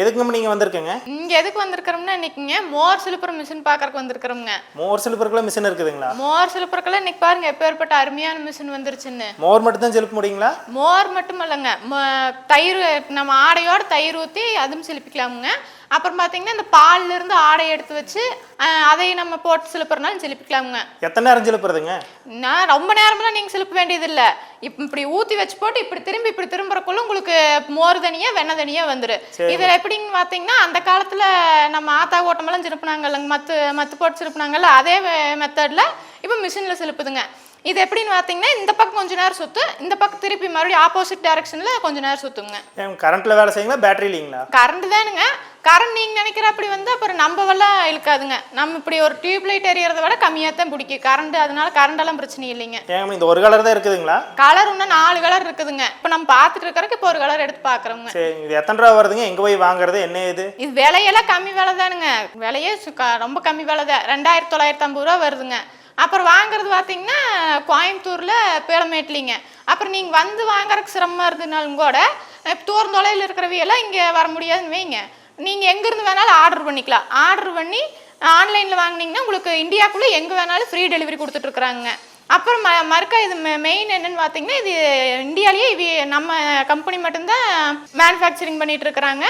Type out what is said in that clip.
எதுக்குங்க நீங்கள் வந்திருக்கீங்க? இங்க எதுக்கு வந்திருக்கிறோம்னா இன்னைக்குங்க மோர் சிலுப்புற மிஷின் பார்க்கறக்கு வந்திருக்கிறோங்க மோர் சிலுப்பருக்குள்ள மிஷின் இருக்குதுங்களா? மோர் சிலுப்புறக்கெல்லாம் இன்னைக்கு பாருங்க எப்பேற்பட்ட அருமையான மிஷின் வந்துருச்சுன்னு. மோர் மட்டும் தான் சிலுப்ப முடியுங்களா? மோர் மட்டும் இல்லைங்க தயிர் நம்ம ஆடையோட தயிர் ஊற்றி அதுவும் சிலிப்பிக்கலாமுங்க. அப்புறம் பார்த்தீங்கன்னா இந்த பால்ல இருந்து ஆடை எடுத்து வச்சு அதையும் நம்ம போட்டு சிலுப்புறனாலும் சிலிப்பிக்கலாமுங்க. எத்தனை நேரம் சிலுப்புறதுங்க? நான் ரொம்ப நேரமெல்லாம் நீங்கள் சிலுப்ப வேண்டியதில்லை. இப்போ இப்படி ஊற்றி வச்சு போட்டு இப்படி திரும்பி இப்படி திரும்புறக்குள்ள உங்களுக்கு மோர் தனியாக வெண்ணெய் தனியாக வந்துடும் இதில் எப்படின்னு பார்த்தீங்கன்னா அந்த காலத்தில் நம்ம ஆத்தா ஓட்டமெல்லாம் சிலுப்புனாங்கல்லங்க மத்து மத்து போட்டு சிலுப்புனாங்கல்ல அதே மெத்தடில் இப்போ மிஷினில் சிலுப்புதுங்க. இது எப்படின்னு பார்த்தீங்கன்னா இந்த பக்கம் கொஞ்ச நேரம் சுத்து இந்த பக்கம் திருப்பி மறுபடியும் ஆப்போசிட் டைரக்ஷனில் கொஞ்ச நேரம் சுத்துங்க. கரண்ட்டில் வேலை செய்யுங்களா? பேட்டரி இல்லைங்களா? கரண்ட் தானுங்க. கரண்ட் நீங்கள் நினைக்கிற அப்படி வந்து அப்புறம் நம்பவெல்லாம் இழுக்காதுங்க. நம்ம இப்படி ஒரு டியூப் லைட் எரியறத விட கம்மியாக தான் பிடிக்கும். கரண்ட் அதனால கரண்ட் எல்லாம் பிரச்சனை இல்லைங்க. இந்த ஒரு கலர் தான் இருக்குதுங்களா? கலர் இன்னும் நாலு கலர் இருக்குதுங்க. இப்போ நம்ம பார்த்துட்டு இருக்கிறதுக்கு இப்போ ஒரு கலர் எடுத்து பார்க்குறோங்க. சரி இது எத்தனை ரூபா வருதுங்க? எங்கே போய் வாங்குறது? என்ன இது இது விலையெல்லாம் கம்மி விலை தானுங்க விலையே ரொம்ப கம்மி விலை தான் ரெண்டாயிரத்தி தொள்ளாயிரத்தி ஐம்பது ரூபா வருதுங்க. அப்புறம் வாங்குறது பார்த்தீங்கன்னா கோயம்புத்தூரில் பேளமேட்லிங்க அப்புறம் நீங்கள் வந்து வாங்குறதுக்கு சிரமமாக இருந்ததுனாலும் கூட தொலைவில் இருக்கிறவையெல்லாம் இங்கே வர முடியாதுன்னு வைங்க. நீங்கள் எங்கேருந்து வேணாலும் ஆர்டர் பண்ணிக்கலாம். ஆர்டர் பண்ணி ஆன்லைனில் வாங்குனீங்கன்னா உங்களுக்கு இந்தியாக்குள்ளே எங்கே வேணாலும் ஃப்ரீ டெலிவரி கொடுத்துட்ருக்குறாங்க. அப்புறம் ம மறுக்கா இது மெயின் என்னன்னு பார்த்தீங்கன்னா இது இந்தியாலேயே இது நம்ம கம்பெனி மட்டும்தான் மேனுஃபேக்சரிங் பண்ணிகிட்ருக்குறாங்க